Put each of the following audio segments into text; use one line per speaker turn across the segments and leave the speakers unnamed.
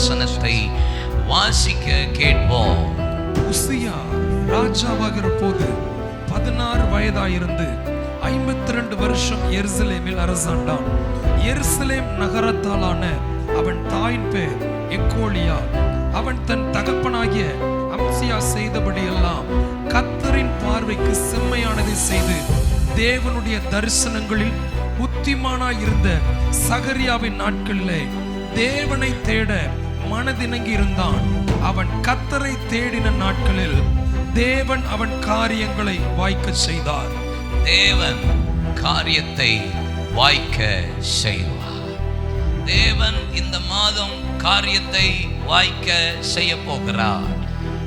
வசனத்தை வாசிக்க கேட்போம்.
உசியா ராஜாவாகிற போது பதினாறு வயதாயிருந்து ஐம்பத்தி ரெண்டு வருஷம் எருசலேமில் அரசாண்டான். எருசலேம் நகரத்தாலான அவன் தாயின் பேர் எக்கோலியா. அவன் தன் தகப்பனாகிய அம்சியா செய்தபடியெல்லாம் கத்தரின் பார்வைக்கு செம்மையானதை செய்து தேவனுடைய தரிசனங்களில் புத்திமானாயிருந்த சகரியாவின் நாட்களிலே தேவனை தேட மனதிணங்கி இருந்தான் அவன் கத்தரை தேடின நாட்களில் தேவன் அவன் காரியங்களை வாய்க்க செய்தார்.
தேவன் காரியத்தை வாய்க்க செய்வார். தேவன் இந்த மாதம் காரியத்தை வாய்க்க செய்ய போகிறார்.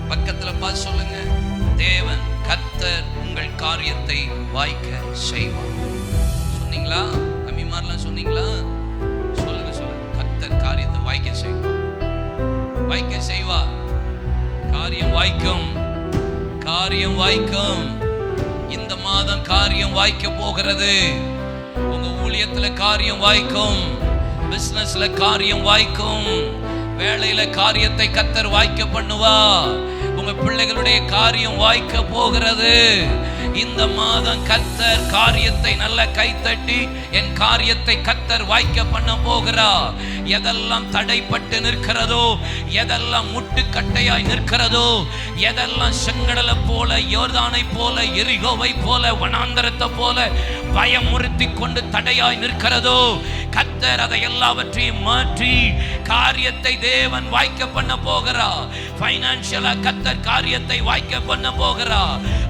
பக்கத்துல பார்த்து சொல்லுங்க. தேவன் கத்தர் உங்கள் காரியத்தை வாய்க்க செய்வார். சொன்னீங்களா? அம்மிமாரெல்லாம் சொன்னீங்களா? காரியம் வாய்க்கும். இந்த மாதம் காரியம் வாய்க்க போகிறது. உங்க ஊழியத்துல காரியம் வாய்க்கும். பிசினஸ்ல காரியம் வாய்க்கும். வேலையில காரியத்தை கத்தர் வாய்க்க பண்ணுவா உங்க பிள்ளைகளுடைய காரியம் வாய்க்க போகிறது. இந்த மாதம் கத்தர் காரியத்தை நல்ல கைத்தட்டி என் காரியத்தை கத்தர் வாய்க்க பண்ண போகிறார். எதெல்லாம் தடைப்பட்டு நிற்கிறதோ எதெல்லாம் முட்டுக்கட்டையாய் நிற்கிறதோ எதெல்லாம் செங்கடலை போல யோர்தானை போல எரிகோவை போல வனாந்தரத்தை போல பயமுறுத்தி கொண்டு தடையாய் நிற்கிறதோ கத்தர் அதை எல்லாவற்றையும் மாற்றி காரியத்தை தேவன் வாய்க்க பண்ண போகிறா. ஃபைனான்சியலா கத்தர் காரியத்தை வாய்க்க பண்ண போகிறா.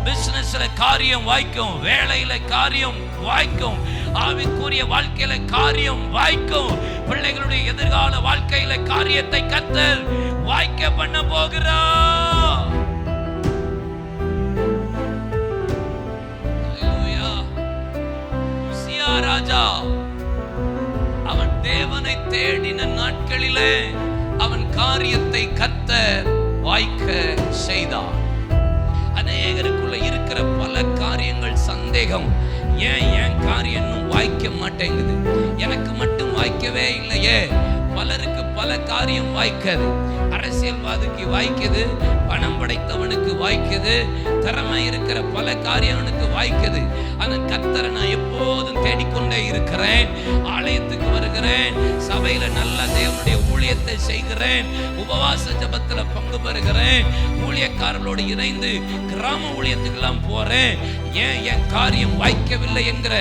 பிசினஸ்ல காரியம் வாய்க்கும் வேலையில காரியம் வாய்க்கும் ஆவிக்குரிய வாழ்க்கையில காரியம் வாய்க்கும். பிள்ளைகளுடைய எதிர்கால வாழ்க்கையில காரியத்தை கத்தல் வாய்க்க பண்ண போகிறா ராஜா அவன் தேவனை தேடின நாட்களிலே அவன் காரியத்தை கத்த வாய்க்க செய்தான் அநேகருக்குள்ள இருக்கிற பல காரியங்கள் சந்தேகம் ஏன் ஏன் காரியம் இன்னும் வாய்க்க மாட்டேங்குது? எனக்கு மட்டும் வாய்க்கவே இல்லையே. பலருக்கு பல காரியம் வாய்க்காது. சம்பாதிக்கு வாய்க்குது பணம் படைத்தவனுக்கு வாய்க்குது திறமை இருக்கிற பல காரியவனுக்கு வாய்க்குது. அந்த கத்தரை நான் எப்போதும் தேடிக்கொண்டே இருக்கிறேன் ஆலயத்துக்கு வருகிறேன் சபையில நல்ல தேவனுடைய ஊழியத்தை செய்கிறேன் உபவாச ஜபத்துல பங்கு பெறுகிறேன் ஊழியக்காரர்களோடு இணைந்து கிராம ஊழியத்துக்கெல்லாம் போறேன். ஏன் என் காரியம் வாய்க்கவில்லை என்கிற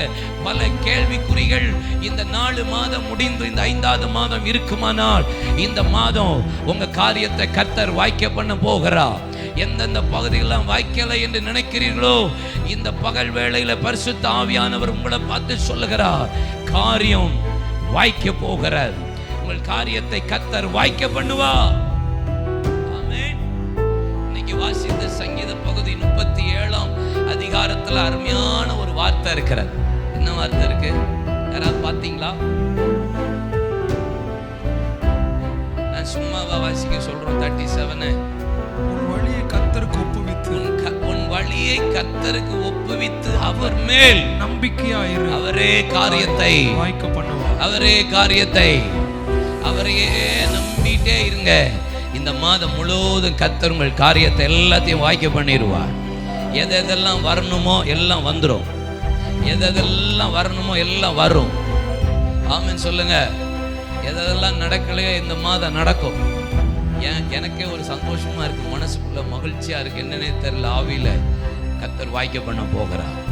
பல கேள்விக்குறிகள் இந்த நாலு மாதம் முடிந்து இந்த ஐந்தாவது மாதம் இருக்குமானால் இந்த மாதம் உங்க காரியத்தை கத்தர் வாய்க்க பண்ண போகிறா. எந்தெந்த பகுதிகளெல்லாம் வாய்க்கலை என்று நினைக்கிறீர்களோ இந்த பகல் வேளையில பரிசுத்த ஆவியானவர் உங்களை பார்த்து சொல்லுகிறார் காரியம் வாய்க்க போகிறார் உங்கள் காரியத்தை கத்தர் வாய்க்க பண்ணுவா. இன்னைக்கு வாசித்த சங்கீத பகுதி முப்பத்தி ஏழாம் அதிகாரத்தில் அருமையான ஒரு வார்த்தை இருக்கிறது. என்ன வார்த்தை இருக்கு யாராவது பார்த்தீங்களா? நான் சும்மாவா வாசிக்க சொல்றோம் தேர்ட்டி செவனு
உன் வழியை கத்தருக்கு ஒப்புவித்து.
உன் க- உன் வழியை கத்தருக்கு ஒப்புவித்து அவர் மேல்
நம்பிக்கையாயிரு.
அவரே காரியத்தை.
வாய்க்க பண்ணுவார்
அவரே காரியத்தை. அவரையே நம்பிட்டே இருங்க. இந்த மாதம் முழுவதும் கத்தர் உங்கள் காரியத்தை எல்லாத்தையும் வாய்க்க பண்ணிடுவார். எது எதெல்லாம் வரணுமோ எல்லாம் வந்துடும் எதெல்லாம் வரணுமோ எல்லாம் வரும். ஆமின்னு சொல்லுங்க. எதெல்லாம் நடக்கலையோ இந்த மாதம் நடக்கும். ஏன் எனக்கே ஒரு சந்தோஷமா இருக்கு. மனசுக்குள்ள மகிழ்ச்சியா இருக்கு. என்னன்னே தெரியல. ஆவியில கத்தர் வாய்க்க பண்ண போகிறார்.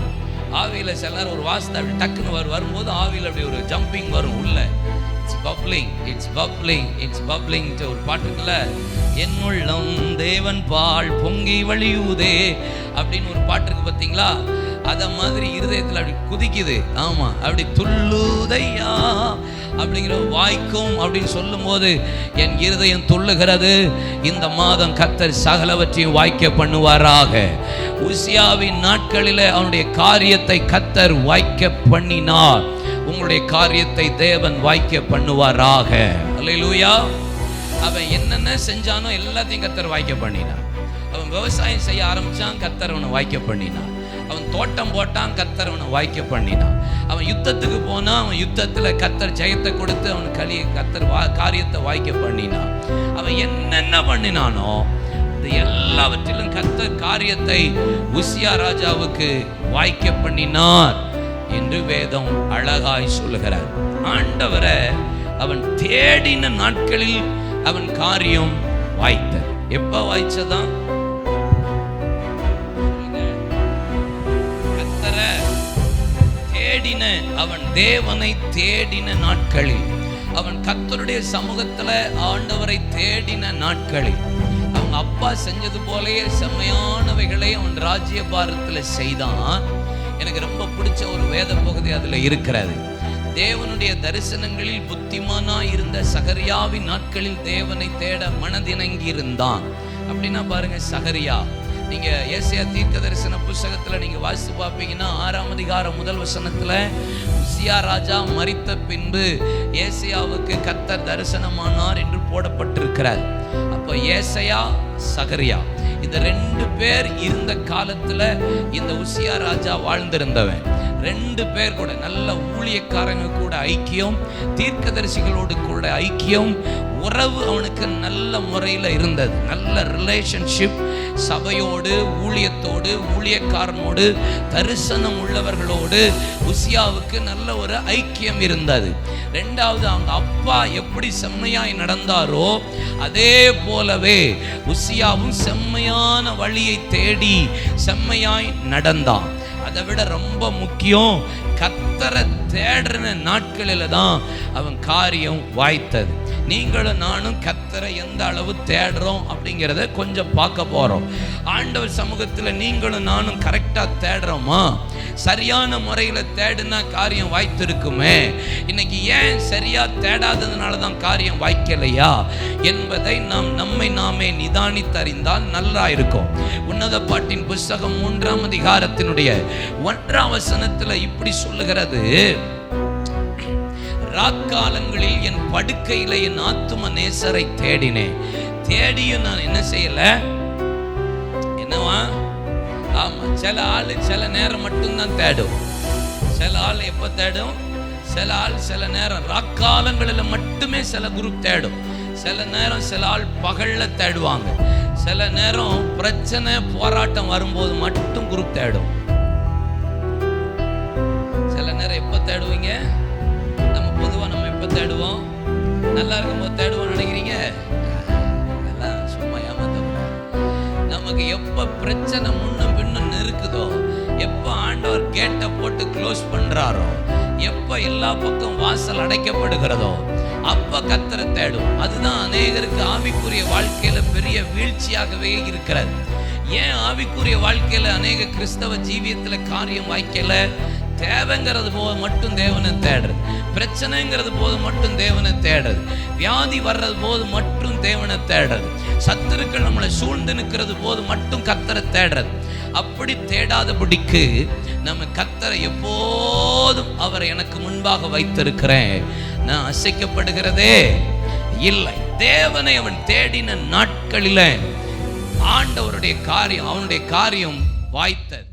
ஆவியில சிலர் ஒரு வாசத்தை அப்படி டக்குன்னு வரும் வரும்போது ஆவியில் அப்படி ஒரு ஜம்பிங் வரும் உள்ள. It's bubbling it's bubbling it's bubbling ஒரு பாட்டுக்குள்ள என் உள்ளம் தேவன் பால் பொங்கி வழியுதே அப்படின்னு ஒரு பாட்டு இருக்கு பார்த்தீங்களா அத மாதிரி இருதயத்தில் அப்படி குதிக்குது. ஆமா அப்படி துள்ளுதையா அப்படிங்கிற வாய்க்கும் அப்படின்னு சொல்லும்போது என் இருதயம் துள்ளுகிறது. இந்த மாதம் கத்தர் சகலவற்றையும் வாய்க்க பண்ணுவாராக. உசியாவின் நாட்களில் அவனுடைய காரியத்தை கத்தர் வாய்க்க பண்ணினார். உங்களுடைய காரியத்தை தேவன் வாய்க்க பண்ணுவாராக. அல்லேலூயா. அவன் என்னென்ன செஞ்சானோ எல்லாத்தையும் கத்தர் வாய்க்க பண்ணினான் அவன் விவசாயம் செய்ய ஆரம்பித்தான் கத்தர் அவனை வாய்க்க பண்ணினான் அவன் தோட்டம் போட்டான் கத்தர் அவனை வாய்க்க பண்ணினான். அவன் யுத்தத்துக்கு போனால் அவன் யுத்தத்தில் கத்தர் ஜெயத்தை கொடுத்து அவன் களி கத்தர் வா காரியத்தை வாய்க்க பண்ணினான். அவன் என்னென்ன பண்ணினானோ இந்த எல்லாவற்றிலும் கத்தர் காரியத்தை உசியா ராஜாவுக்கு வாய்க்க பண்ணினார் என்று வேதம் அழகாய் சொல்கிறார் ஆண்டவரை அவன் தேடின நாட்களில் அவன் காரியம் வாய்த்தது. எப்போ வாய்ச்சதான்? தேடின அவன் தேவனை தேடின நாட்களில் அவன் கத்தருடைய சமூகத்தில் ஆண்டவரை தேடின நாட்களில் அவன் அப்பா செஞ்சது போலயே செம்மையானவைகளை அவன் ராஜ்ய பாரத்தில் செய்தான். எனக்கு ரொம்ப பிடிச்ச ஒரு வேத பகுதி அதில் இருக்கிறது. தேவனுடைய தரிசனங்களில் புத்திமானா இருந்த சகரியாவின் நாட்களில் தேவனை தேட மனதிணங்கி இருந்தான். அப்படின்னா பாருங்க சகரியா நீங்க ஏசியா தீர்க்க தரிசன புஸ்தகத்துல நீங்க வாசித்து பார்ப்பீங்கன்னா ஆறாம் அதிகாரம் முதல் வசனத்துல உசியா ராஜா மறித்த பின்பு ஏசியாவுக்கு கத்தர் தரிசனமானார் என்று போடப்பட்டிருக்கிறார். அப்போ ஏசையா சகரியா இந்த ரெண்டு பேர் இருந்த காலத்துல இந்த உசியா ராஜா வாழ்ந்திருந்தவன். ரெண்டு பேர் கூட நல்ல ஊழியக்காரங்க கூட ஐக்கியம் தீர்க்கதரிசிகளோடு கூட ஐக்கியம் உறவு அவனுக்கு நல்ல முறையில் இருந்தது. நல்ல ரிலேஷன்ஷிப் சபையோடு ஊழியத்தோடு ஊழியக்காரனோடு தரிசனம் உள்ளவர்களோடு உசியாவுக்கு நல்ல ஒரு ஐக்கியம் இருந்தது. ரெண்டாவது அவங்க அப்பா எப்படி செம்மையாய் நடந்தாரோ அதே போலவே உசியாவும் செம்மையான வழியை தேடி செம்மையாய் நடந்தான். அதை விட ரொம்ப முக்கியம் கத்தரை தேடுற நாட்களில தான் அவன் காரியம் வாய்த்தது. நீங்களும் நானும் கத்தரை எந்த அளவு தேடுறோம் அப்படிங்கிறத கொஞ்சம் பார்க்க போறோம். ஆண்டவர் சமூகத்தில் நீங்களும் நானும் கரெக்டாக தேடுறோமா? சரியான முறையில் தேடுனா காரியம் வாய்த்திருக்குமே. இன்னைக்கு ஏன் சரியாக தேடாததுனால தான் காரியம் வாய்க்கலையா? என்பதை நாம் நம்மை நாமே நிதானித்தறிந்தால் நல்லா இருக்கும். உன்னத பாட்டின் புஸ்தகம் மூன்றாம் அதிகாரத்தினுடைய ஒன்றாம் வசனத்தில் இப்படி சொல்லுகிறது. ராக்காலங்களில் என் படுக்கையில் என் ஆத்தும நேசரை தேடினேன். தேடியும் நான் என்ன செய்யலை? என்னவா? ஆமாம் சில ஆள் சில நேரம் மட்டும்தான் தேடும். சில ஆள் எப்போ தேடும்? சில ஆள் சில நேரம் ராக்காலங்களில் மட்டுமே சில குரூப் தேடும். சில நேரம் சில ஆள் பகலில் தேடுவாங்க. சில நேரம் பிரச்சனை போராட்டம் வரும்போது மட்டும் குரூப் தேடும். சில நேரம் எப்போ தேடுவீங்க? நம்ம பொதுவாக நம்ம எப்போ தேடுவோம்? நல்லா இருக்கும்போது தேடுவோம் நினைக்கிறீங்க? அதெல்லாம் சும்மா நமக்கு எப்போ பிரச்சனை முன்ன இருக்குதோ? எப்போ ஆண்டவர் கேட்டை போட்டு க்ளோஸ் பண்ணுறாரோ எப்போ எல்லா பக்கம் வாசல் அடைக்கப்படுகிறதோ? அப்போ கத்தரை தேடும். அதுதான் அநேகருக்கு ஆவிக்குரிய வாழ்க்கையில பெரிய வீழ்ச்சியாகவே இருக்கிறது. ஏன் ஆவிக்குரிய வாழ்க்கையில் அநேக கிறிஸ்தவ ஜீவியத்தில் காரியம் வாய்க்கல? தேவைங்கிறது போது மட்டும் தேவனை தேடுறது. பிரச்சனைங்கிறது போது மட்டும் தேவனை தேடுறது. வியாதி வர்றது போது மட்டும் தேவனை தேடுறது. சத்துருக்கள் நம்மளை சூழ்ந்து நிற்கிறது போது மட்டும் கத்தரை தேடுறது. அப்படி தேடாதபடிக்கு நம்ம கத்தரை எப்போதும் அவரை எனக்கு முன்பாக வைத்திருக்கிறேன். நான் அசைக்கப்படுகிறதே இல்லை. தேவனை அவன் தேடின நாட்களில் ஆண்டவருடைய காரியம் அவனுடைய காரியம் வாய்த்தது.